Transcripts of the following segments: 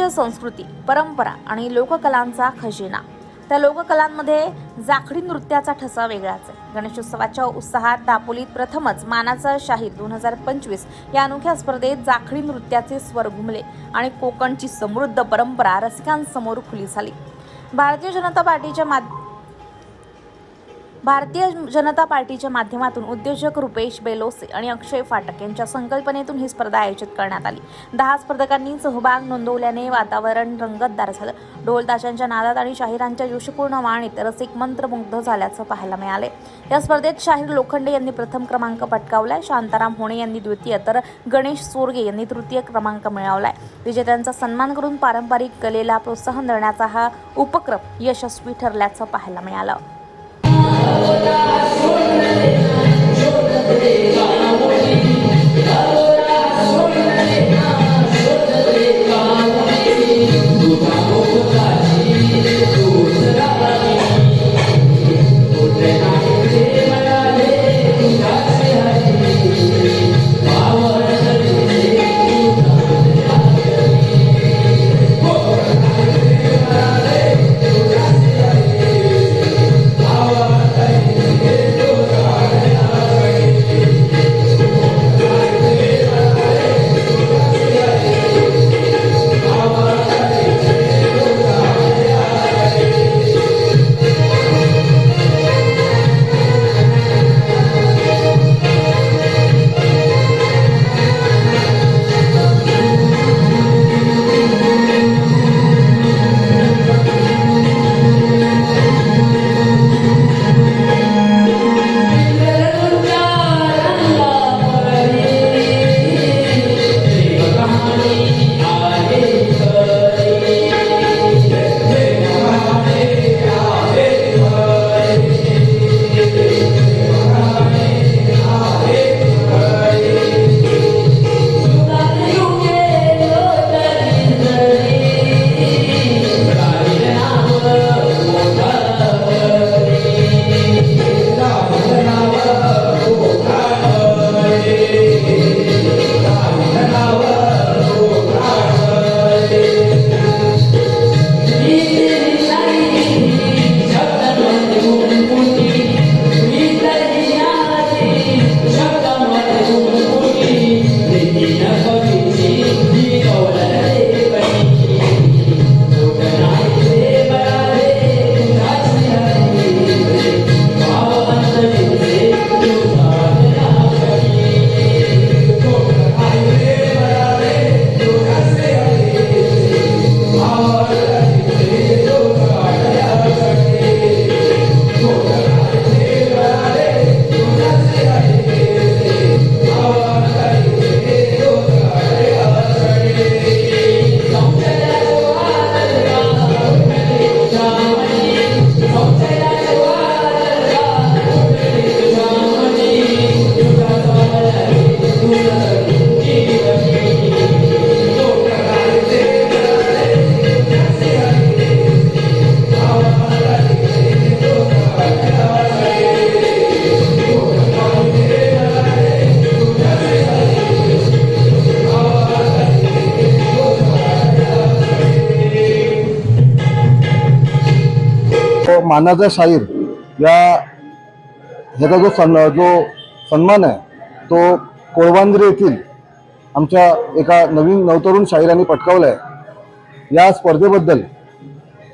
राज्य संस्कृती परंपरा आणि लोककलांचा खजिना. त्या लोककलांमध्ये जाखडी नृत्याचा ठसा वेगळाच आहे. गणेशोत्सवाच्या उत्साहात दापोलीत प्रथमच मानाचा शाहीर दोन हजार पंचवीस या अनोख्या स्पर्धेत जाखडी नृत्याचे स्वर घुमले आणि कोकणची समृद्ध परंपरा रसिकांसमोर खुली झाली. भारतीय जनता पार्टीच्या मा भारतीय जनता पार्टीच्या माध्यमातून उद्योजक रुपेश बेलोसे आणि अक्षय फाटक यांच्या संकल्पनेतून ही स्पर्धा आयोजित करण्यात आली. दहा स्पर्धकांनी सहभाग नोंदवल्याने वातावरण रंगतदार झालं. ढोलताशांच्या नादात आणि शाहिरांच्या यशपूर्ण वाणीत रसिक मंत्रमुग्ध झाल्याचं पाहायला मिळाले. या स्पर्धेत शाहीर लोखंडे यांनी प्रथम क्रमांक पटकावलाय. शांताराम होणे यांनी द्वितीय तर गणेश सोरगे यांनी तृतीय क्रमांक मिळवलाय. विजेत्यांचा सन्मान करून पारंपरिक कलेला प्रोत्साहन देण्याचा हा उपक्रम यशस्वी ठरल्याचं पाहायला मिळालं. вода, чорна дина, чорна дина. तो मानाचा शाहीर या ह्याचा जो सन जो सन्मान आहे तो कोळवांद्रे येथील आमच्या एका नवीन नवतरुण शाहिरांनी पटकावला आहे या स्पर्धेबद्दल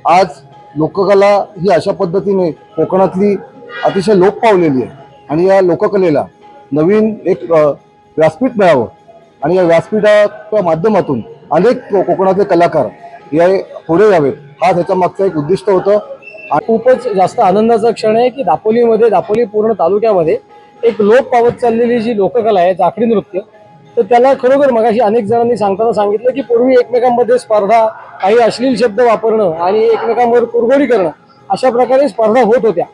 आज लोककला ही अशा पद्धतीने कोकणातली अतिशय लोप पावलेली आहे आणि या लोककलेला नवीन एक व्यासपीठ मिळावं आणि या व्यासपीठाच्या माध्यमातून अनेक कोकणातले कलाकार या पुढे यावेत. हा त्याच्या मागचं एक उद्दिष्ट होतं. हा खूपच जास्त आनंदाचा क्षण आहे की दापोलीमध्ये दापोली पूर्ण तालुक्यामध्ये एक लोप पावत चाललेली जी लोककला आहे जाखडी नृत्य तर त्याला खरोखर मगाशी अनेक जणांनी सांगताना सांगितलं की पूर्वी एकमेकांमध्ये स्पर्धा काही अश्लील शब्द वापरणं आणि एकमेकांवर कुरघोडी करणं अशा प्रकारे स्पर्धा होत होत्या.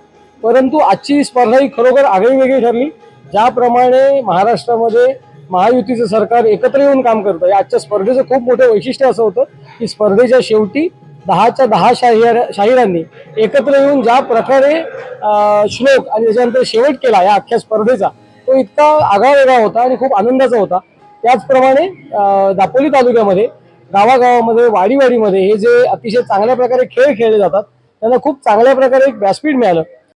परंतु आजची स्पर्धा ही खरोखर आगळी वेगळी ठरली ज्याप्रमाणे महाराष्ट्रामध्ये महायुतीचं सरकार एकत्र येऊन काम करतं या आजच्या स्पर्धेचं खूप मोठं वैशिष्ट्य असं होतं की स्पर्धेच्या शेवटी दहाच्या दहा शाहीर शाहिरांनी एकत्र येऊन ज्या प्रकारे श्लोक आणि त्याच्यानंतर शेवट केला या अख्ख्या स्पर्धेचा तो इतका आगळा वेगळा होता आणि खूप आनंदाचा होता. त्याचप्रमाणे दापोली तालुक्यामध्ये गावागावामध्ये वाडीवाडीमध्ये हे जे अतिशय चांगल्या प्रकारे खेळ खेळले जातात त्यांना खूप चांगल्या प्रकारे एक व्यासपीठ मिळालं.